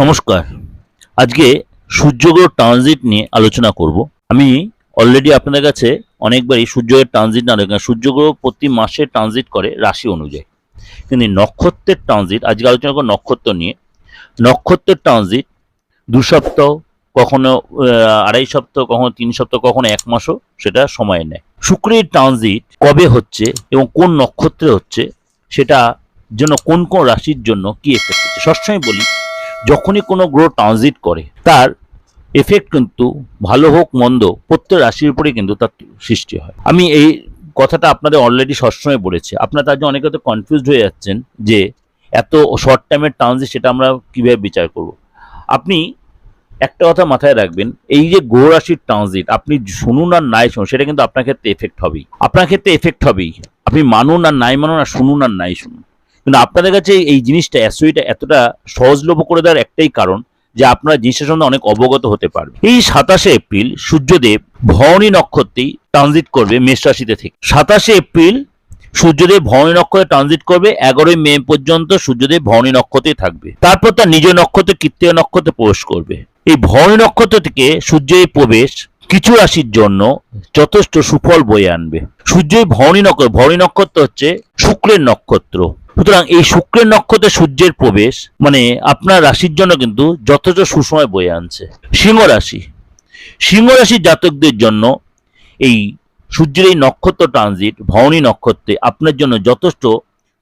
নমস্কার। আজকে সূর্যগ্রহ ট্রানজিট নিয়ে আলোচনা করব। আমি অলরেডি আপনাদের কাছে অনেকবারই সূর্যগ্রহের ট্রানজিট না দেখেন সূর্যগ্রহ প্রতি মাসে ট্রানজিট করে রাশি অনুযায়ী। কিন্তু নক্ষত্রের ট্রানজিট আজকে আলোচনা করব নক্ষত্র নিয়ে। নক্ষত্রের ট্রানজিট দু সপ্তাহ, কখনো আড়াই সপ্তাহ, কখনো তিন সপ্তাহ, কখনো এক মাসও সেটা সময় নেয়। শুক্রের ট্রানজিট কবে হচ্ছে এবং কোন নক্ষত্রে হচ্ছে, সেটা জন্য কোন কোন রাশির জন্য কি এফেক্ট হচ্ছে? সবসময় বলি যখনই কোনো গ্রহ ট্রানজিট করে, তার এফেক্ট কিন্তু ভালো হোক, মন্দ, প্রত্যেক রাশির উপরে কিন্তু তার সৃষ্টি হয়। আমি এই কথাটা আপনাদের অলরেডি সবসময় বলেছি। আপনারা তার জন্য অনেকে তো কনফিউজড হয়ে যাচ্ছেন যে এত শর্ট টাইমের ট্রানজিট সেটা আমরা কীভাবে বিচার করব। আপনি একটা কথা মাথায় রাখবেন, এই যে গ্রহ রাশির ট্রানজিট আপনি শুনুন আর নাই শুনুন, সেটা কিন্তু আপনার ক্ষেত্রে এফেক্ট হবেই। আপনার ক্ষেত্রে এফেক্ট হবেই। আপনি মানুন আর নাই মানুন আর শুনুন আর নাই শুনুন। কিন্তু আপনাদের কাছে এই জিনিসটা অ্যাসোইটা এতটা সহজলভ্য করে দেওয়ার একটাই কারণ যে আপনারা জিনিসটার সম্বন্ধে অনেক অবগত হতে পারবে। এই সাতাশে এপ্রিল সূর্যদেব ভরণী নক্ষত্রেই ট্রানজিট করবে মেষ রাশিতে থেকে। সাতাশে এপ্রিল সূর্যদেব ভরণী নক্ষত্রে ট্রানজিট করবে, এগারোই মে পর্যন্ত সূর্যদেব ভরণী নক্ষত্রে থাকবে। তারপর তার নিজ নক্ষত্রে কৃত্রিয় নক্ষত্রে প্রবেশ করবে। এই ভরণী নক্ষত্র থেকে সূর্যের প্রবেশ কিছু রাশির জন্য যথেষ্ট সুফল বয়ে আনবে। সূর্যের ভরণী নক্ষত্র ভরণী নক্ষত্র হচ্ছে শুক্রের নক্ষত্র। সুতরাং এই শুক্রের নক্ষত্রে সূর্যের প্রবেশ মানে আপনার রাশির জন্য কিন্তু যথেষ্ট সুসময় বয়ে আনছে। সিংহ রাশি। সিংহ রাশির জাতকদের জন্য এই সূর্যের এই নক্ষত্র ট্রানজিট ভরণী নক্ষত্রে আপনার জন্য যথেষ্ট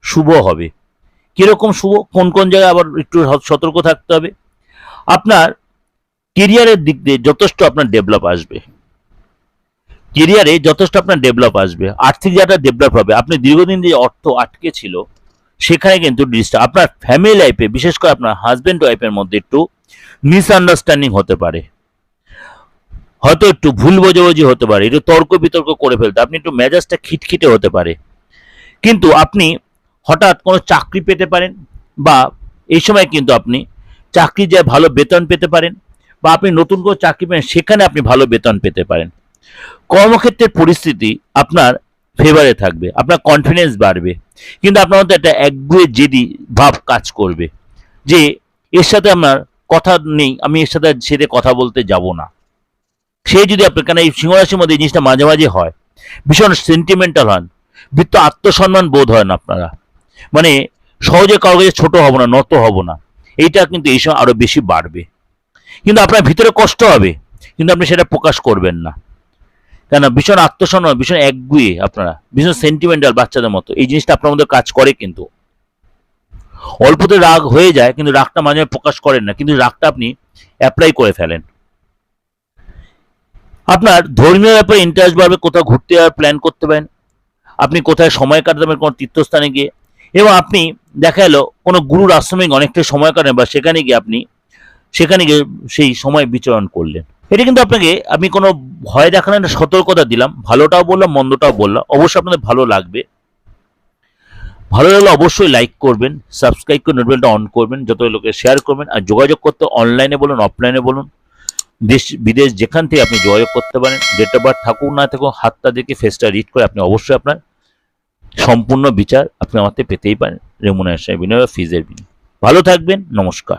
শুভ হবে। কীরকম শুভ? কোন কোন জায়গায় আবার একটু সতর্ক থাকতে হবে? আপনার কেরিয়ারের দিক দিয়ে যথেষ্ট আপনার ডেভেলপ আসবে। কেরিয়ারে যথেষ্ট আপনার ডেভেলপ আসবে। আর্থিক জায়গাটা ডেভেলপ হবে। আপনি দীর্ঘদিন যে অর্থ আটকে ছিল সেখানে কিন্তু ডিস্টার্ব আপনার ফ্যামিলি লাইফে বিশেষ করে আপনার হাজব্যান্ড ওয়াইফের মধ্যে একটু মিসআন্ডারস্ট্যান্ডিং হতে পারে। হয়তো একটু ভুল বোঝাবুঝি হতে পারে, একটু তর্ক বিতর্ক করে ফেলতে, আপনি একটু মেজাজটা খিটখিটে হতে পারে। কিন্তু আপনি হঠাৎ কোনো চাকরি পেতে পারেন বা এই সময় কিন্তু আপনি চাকরি যে ভালো বেতন পেতে পারেন বা আপনি নতুন কোনো চাকরি পেন সেখানে আপনি ভালো বেতন পেতে পারেন। কর্মক্ষেত্রের পরিস্থিতি আপনার ফেভারে থাকবে, আপনার কনফিডেন্স বাড়বে। কিন্তু আপনার মধ্যে একটা একগুয়ে জেদি ভাব কাজ করবে যে, এর সাথে আপনার কথা নেই, আমি এর সাথে সেটা কথা বলতে যাব না। সে যদি আপনার, কেন এই সিংহরাশির মধ্যে এই জিনিসটা মাঝে মাঝে হয়, ভীষণ সেন্টিমেন্টাল হন, বৃত্ত আত্মসম্মান বোধ হয় না আপনারা। মানে সহজে কারও কাছে ছোট হব না, নত হব না। এইটা কিন্তু এই সময় আরও বেশি বাড়বে। কিন্তু আপনার ভিতরে কষ্ট হবে, কিন্তু আপনি সেটা প্রকাশ করবেন না। কেন ভীষণ আত্মসম্মান, ভীষণ একগুয়ে আপনারা। ভীষণ সেন্টিমেন্টাল বাচ্চাদের মতো। এই জিনিসটা আপনার মধ্যে কাজ করে কিন্তু। অল্পতে রাগ হয়ে যায়, কিন্তু রাগটা মাঝে প্রকাশ করেন না, কিন্তু রাগটা আপনি অ্যাপ্লাই করে ফেলেন। আপনার ধর্মীয় ব্যাপারে ইন্টারেস্ট বাড়বে, কোথাও ঘুরতে যাওয়ার প্ল্যান করতে পারেন। আপনি কোথায় সময় কাটাতে পারেন, কোনো তীর্থস্থানে গিয়ে। এবং আপনি, দেখা এলো কোনো গুরুর আশ্রমে অনেকটা সময় কাটেন বা সেখানে গিয়ে আপনি, সেখানে গিয়ে সেই সময় বিচরণ করলেন। এটা কিন্তু আপনাকে আমি কোনো ভয় দেখানোর একটা সতর্কতা দিলাম। ভালোটাও বললাম, মন্দটাও বললাম। অবশ্যই আপনাদের ভালো লাগবে। ভালো লাগলে অবশ্যই লাইক করবেন সাবস্ক্রাইব করে নোটবেলটা অন করবেন যত লোকে শেয়ার করবেন, আর যোগাযোগ করতে অনলাইনে বলুন অফলাইনে বলুন, দেশ, বিদেশ, যেখান থেকে আপনি যোগাযোগ করতে পারেন ডেট অফ বার্থ থাকুক না থাকুক, হাতটা দেখে ফেসটা রিড করে আপনি অবশ্যই আপনার সম্পূর্ণ বিচার আপনি আমাকে পেতেই পারেন। রেমুনারেশন বিনিময় ফিজের বিনিময় ভালো থাকবেন, নমস্কার।